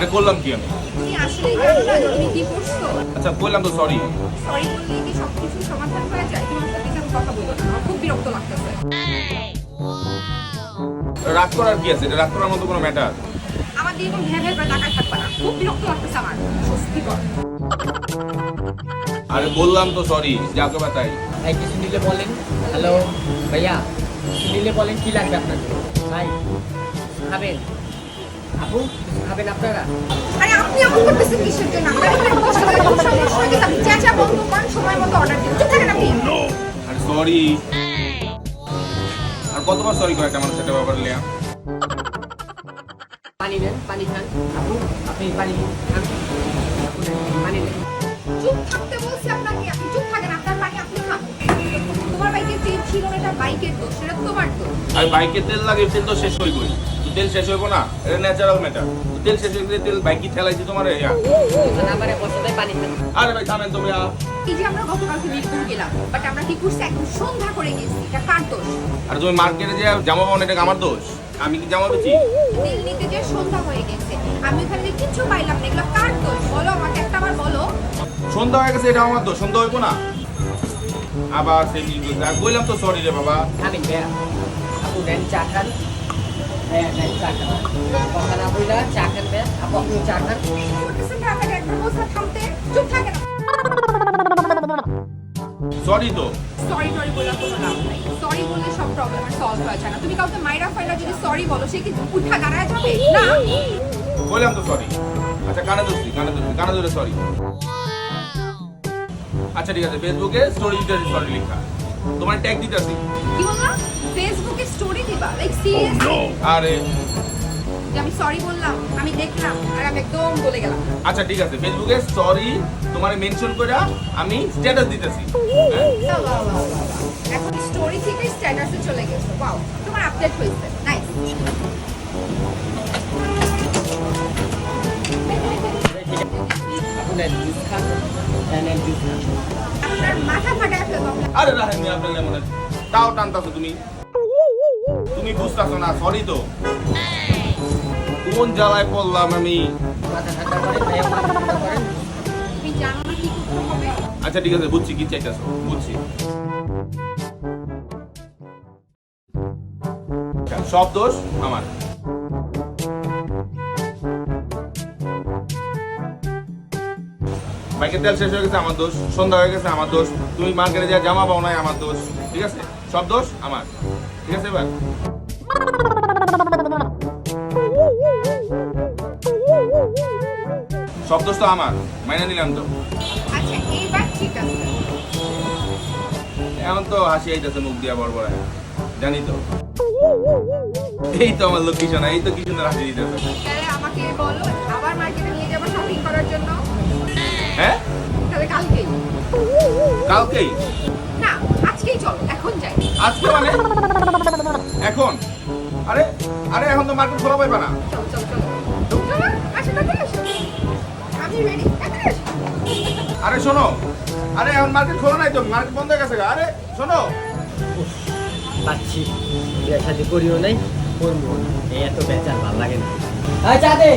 আরে করলাম কি আমি? তুমি আসলেই জানো না যে তুমি কি করছ? আচ্ছা বললাম তো সরি সরি কি সবকিছু সমাধান হয়ে যায়? তোমার সাথে কিছু কথা বলব না খুব বিরক্ত লাগতেছে। রাগ করার কি আছে? এটা রাগ করার মতো কোনো ম্যাটার আমার দিয়ে কোনো ভেবে ভেবে টাকা থাকবে না। খুব বিরক্ত লাগতেছে আমার। স্বস্তিকর আরে বললাম তো সরি যাকে বা তাই। ভাই কিছু নিলে বলেন। হ্যালো ভাইয়া কিছু নিলে বলেন কি লাগবে আপনাদের? ভাই খাবেন? আপনারা? আরে আপনি এমন করতেছেন কিসের জন্য? আমার এখানে বসে থেকে খুব সমস্যা হয়ে গেছে আপনি চেঁচা বন্ধ করেন সময় মতো অর্ডার দিন। চুপ থাকেন আপনি। আরে সরি আর কতবার সরি করে একটা মানুষ একটা ব্যাপার লিয়া পানি নেন পানি খান। আপু আপনি পানি খান। পানি নেন চুপ থাকতে বলছি আপনাকে। আপনি চুপ থাকেন আপনার পানি আপনি খান। তোমার বাইকের তেল ছিল না এটা বাইকের দোষ সেটা তোমার দোষ। আর বাইকে তেল লাগে তেল তো শেষ হইবই। তো তেল শেষ হইব না এটা ন্যাচারাল ম্যাটার তেল শেষ হয়ে গেলে তেল বাইক ঠেলাইছি তোমার আরে ভাই থামেন তুমি এই যে আমরা গতকালকে মিরপুর গেলাম বাট আমরা কি করছি? একদম সন্ধ্যা করে গেছি এটা কার দোষ? আর তুমি মার্কেটে যে জামা পাও এটা আমার দোষ? আমি কি জামা বেচি? তেল নিতে যে সন্ধ্যা হয়ে গেছে আমি ওখানে যে কিচ্ছু পাইলাম না এগুলো কার দোষ? বলো আমাকে একটা বার বলো। সন্ধ্যা হয়ে গেছে এটা আমার দোষ সন্ধ্যা হইব না। আবার সেই বললাম তো সরি রে বাবা। খাবেন আপু নেন চা খান। সরি তো। সরি টরি বলে কোনো লাভ নাই। সরি বললে সব প্রবলেম আর সলভ হয়ে যায় না। তুমি কাউকে মাইরা যদি সরি বলো সে কি উঠা দাঁড়ায় যাবে? না? বললাম তো সরি আচ্ছা কানে ধরছি কানে ধরছি কানে ধরে সরি আচ্ছা ঠিক আছে ফেসবুকে স্টোরি দিতে সরি লেখা। তোমার ট্যাগ দিতেছি। কি বললাম ফেসবুকে স্টোরি দিবা লাইক সিরিয়াস আরে। আমি সরি বললাম আমি দেখলাম আর আমি একদম বলে গেলাম। আচ্ছা ঠিক আছে ফেসবুকে সরি তোমার মেনশন করে আমি স্ট্যাটাস দিতেছি। হ্যাঁ? এখন স্টোরি থেকে স্ট্যাটাসে চলে গেছে। ওয়াও তোমার আপডেট হয়েছে। নাইস আরে রাহেন আপনার লেমনের তাও টানতাছো তুমি। তুমি বুঝতেছো না সরি তো। কোন জ্বালায় পড়লাম আমি? আচ্ছা ঠিক আছে, বুঝছি, কি চাইতেছো? বুঝছি। সব দোষ আমার। বাইকের তেল শেষ হয়ে গেছে, আমার দোষ। সন্ধ্যা হয়ে গেছে, আমার দোষ। তুমি মার্কেটে যা জামা পাও নাই, আমার দোষ। ঠিক আছে? সব দোষ আমার। ঠিক আছে এবার। সব দোষ তো আমার মাইনে নিলাম তো। আচ্ছা এইবার ঠিক আছে। এখন তো হাসি আইতেছে মুখ দিয়া বড় বড় জানি তো। এই তো আমার লক্ষ্মী সোনা এই তো কি সুন্দর হাসি দিতেছে। তাহলে আমাকে বলো আবার মার্কেটে নিয়ে যাব শপিং করার জন্য? হ্যাঁ? তাহলে কালকেই। কালকেই? আজকে মানে? এখন? আরে আরে এখন তো মার্কেট খোলা পাইবা না। আরে শোনো। আরে এখন মার্কেট খোলা নাই তো মার্কেট বন্ধ হয়ে গেছে আরে শোনো। পাচ্ছি। বিয়ে শাদি করিও নাই করব। না। এই এত বেচার ভালো লাগে না। দে।